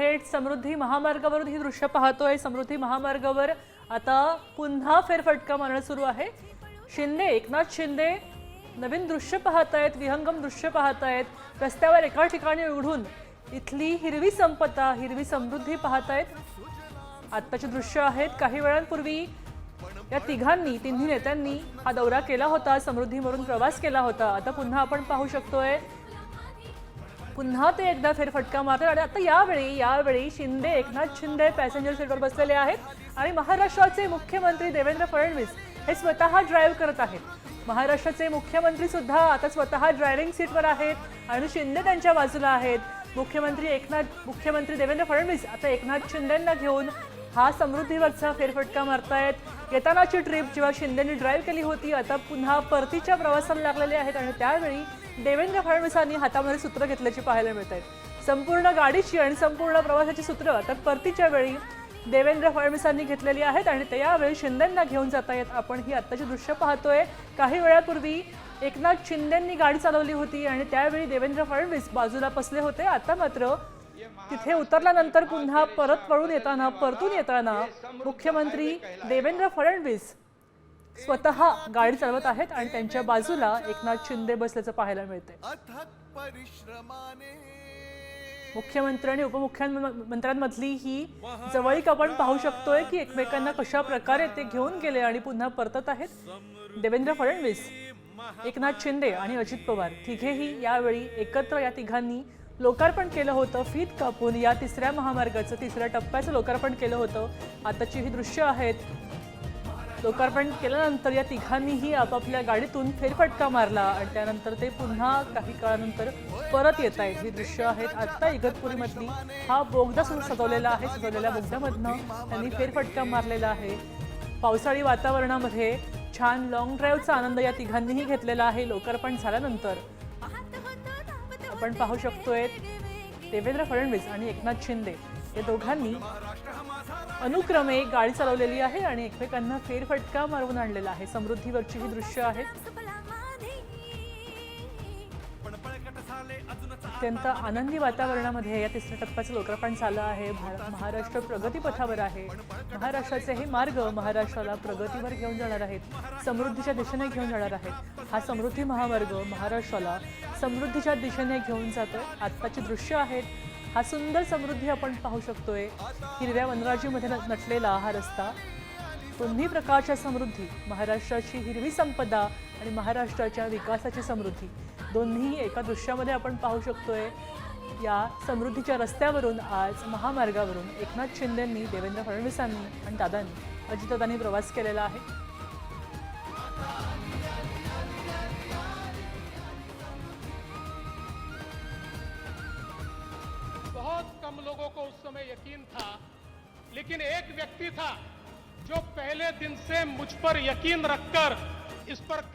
थेट समृद्धी महामार्गावरून ही दृश्य पाहतोय. समृद्धी महामार्गावर आता पुन्हा फेरफटका मारणं सुरू आहे. शिंदे एकनाथ शिंदे नवीन दृश्य पाहत आहेत विहंगम दृश्य पाहत आहेत रस्त्यावर एका ठिकाणी उघडून इथली हिरवी संपदा हिरवी समृद्धी पाहत आहेत आत्ताचे दृश्य आहेत. काही वेळांपूर्वी या तिघांनी तिन्ही नेत्यांनी हा दौरा केला होता. समृद्धीवरून प्रवास केला होता. आता पुन्हा आपण पाहू शकतोय पुन्हा ते एकदा फेरफटका मारतात आणि आता यावेळी यावेळी शिंदे एकनाथ शिंदे पॅसेंजर सीटवर बसलेले आहेत आणि महाराष्ट्राचे मुख्यमंत्री देवेंद्र फडणवीस हे स्वतः ड्राईव्ह करत आहेत. महाराष्ट्राचे मुख्यमंत्री सुद्धा आता स्वतः ड्रायव्हिंग सीटवर आहेत आणि शिंदे त्यांच्या बाजूला आहेत. मुख्यमंत्री एकनाथ मुख्यमंत्री देवेंद्र फडणवीस आता एकनाथ शिंदेंना घेऊन हा समृद्धीवरचा फेरफटका मारतायत. येतानाची ट्रिप जेव्हा शिंदेनी ड्राईव्ह केली होती आता पुन्हा परतीच्या प्रवासाला लागलेले आहेत आणि त्यावेळी देवेंद्र फडणवीसांनी हातामध्ये सूत्र घेतल्याची पाहायला मिळत आहेत. संपूर्ण गाडीची आणि संपूर्ण प्रवासाची सूत्र आता परतीच्या वेळी देवेंद्र फडणवीसांनी घेतलेली आहेत आणि त्यावेळी शिंदेंना घेऊन जात आहेत आपण ही आत्ताची दृश्य पाहतोय. काही वेळापूर्वी एकनाथ शिंदेंनी गाडी चालवली होती आणि त्यावेळी देवेंद्र फडणवीस बाजूला बसले होते. आता मात्र तिथे उतरल्यानंतर पुन्हा परत वळून येताना परतून येताना मुख्यमंत्री देवेंद्र फडणवीस स्वतः गाडी चालवत आहेत आणि त्यांच्या बाजूला एकनाथ शिंदे बसल्याचं पाहायला परिश्रमाने. मुख्यमंत्री आणि उपमुख्यमंत्र्यांमधली ही जवळीक आपण पाहू शकतोय की एकमेकांना कशा प्रकारे ते घेऊन गेले आणि पुन्हा परतत आहेत. देवेंद्र फडणवीस एकनाथ शिंदे आणि अजित पवार तिघेही यावेळी एकत्र या तिघांनी लोकार्पण केलं होतं. फीत कापून या तिसऱ्या महामार्गाचं तिसऱ्या टप्प्याचं लोकार्पण केलं होतं. आताची ही दृश्य आहेत. लोकार्पण केल्यानंतर या तिघांनीही आपापल्या गाडीतून फेरफटका मारला आणि त्यानंतर ते पुन्हा काही काळानंतर परत येत आहेत. ही दृश्य आहेत आत्ता इगतपुरीमधली. हा बोगदा सुद्धा सजवलेला आहे. सजवलेल्या बोगद्यामधनं त्यांनी फेरफटका मारलेला आहे. पावसाळी वातावरणामध्ये छान लॉंग ड्राईव्हचा आनंद या तिघांनीही घेतलेला आहे. लोकार्पण झाल्यानंतर आपण पाहू शकतोय देवेंद्र फडणवीस आणि एकनाथ शिंदे या दोघांनी अनुक्रमे गाडी चालवलेली आहे आणि एकमेकांना फेरफटका मारवून आणलेला आहे. समृद्धीवरची ही दृश्य आहेत अत्यंत आनंदी वातावरणामध्ये या तिसऱ्या टप्प्याचं लोकार्पण झालं आहे. भार- महाराष्ट्र प्रगतीपथावर आहे. महाराष्ट्राचे हे मार्ग महाराष्ट्राला प्रगतीवर घेऊन जाणार आहेत. समृद्धीच्या दिशेने घेऊन जाणार आहेत. हा समृद्धी महामार्ग महाराष्ट्राला समृद्धीच्या दिशेने घेऊन जातो आत्ताची दृश्य आहेत. हा सुंदर समृद्धी आपण पाहू शकतोय. हिरव्या वनराजीमध्ये नटलेला हा रस्ता. दोन्ही प्रकारच्या समृद्धी महाराष्ट्राची हिरवी संपदा आणि महाराष्ट्राच्या विकासाची समृद्धी. दोन्ही एका दृश्यामध्ये आपण पाहू शकतोय. या समृद्धीच्या रस्त्यावरून आज महामार्गावरून एकनाथ शिंदेंनी देवेंद्र फडणवीसांनी आणि दादांनी अजितदादांनी प्रवास केलेला आहे. हम लोगों को उस समय यकीन था लेकिन एक व्यक्ति था जो पहले दिन से मुझ पर यकीन रखकर इस पर